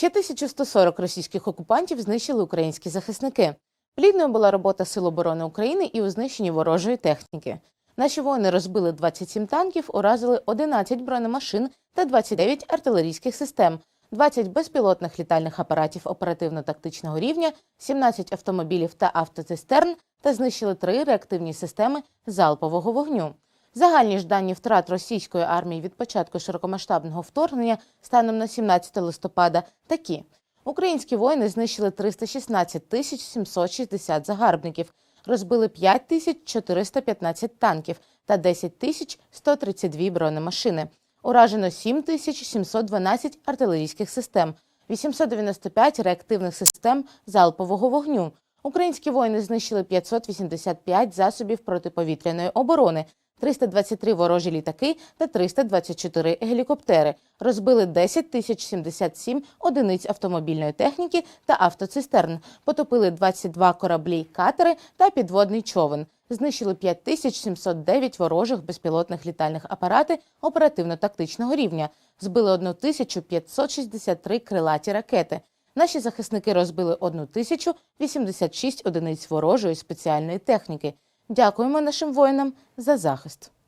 Ще 1140 російських окупантів знищили українські захисники. Плідною була робота Сил оборони України і у знищенні ворожої техніки. Наші воїни розбили 27 танків, уразили 11 бронемашин та 29 артилерійських систем, 20 безпілотних літальних апаратів оперативно-тактичного рівня, 17 автомобілів та автоцистерн та знищили три реактивні системи залпового вогню. Загальні ж дані втрат російської армії від початку широкомасштабного вторгнення станом на 17 листопада такі: українські воїни знищили 316 тисяч 760 загарбників, розбили 5 тисяч 415 танків та 10 тисяч 132 бронемашини. Уражено 7 тисяч 712 артилерійських систем, 895 реактивних систем залпового вогню. Українські воїни знищили 585 засобів протиповітряної оборони, 323 ворожі літаки та 324 гелікоптери. Розбили 10 тисяч 77 одиниць автомобільної техніки та автоцистерн. Потопили 22 кораблі, катери та підводний човен. Знищили 5709 ворожих безпілотних літальних апарати оперативно-тактичного рівня. Збили 1563 крилаті ракети. Наші захисники розбили 1086 одиниць ворожої спеціальної техніки. Дякуємо нашим воїнам за захист.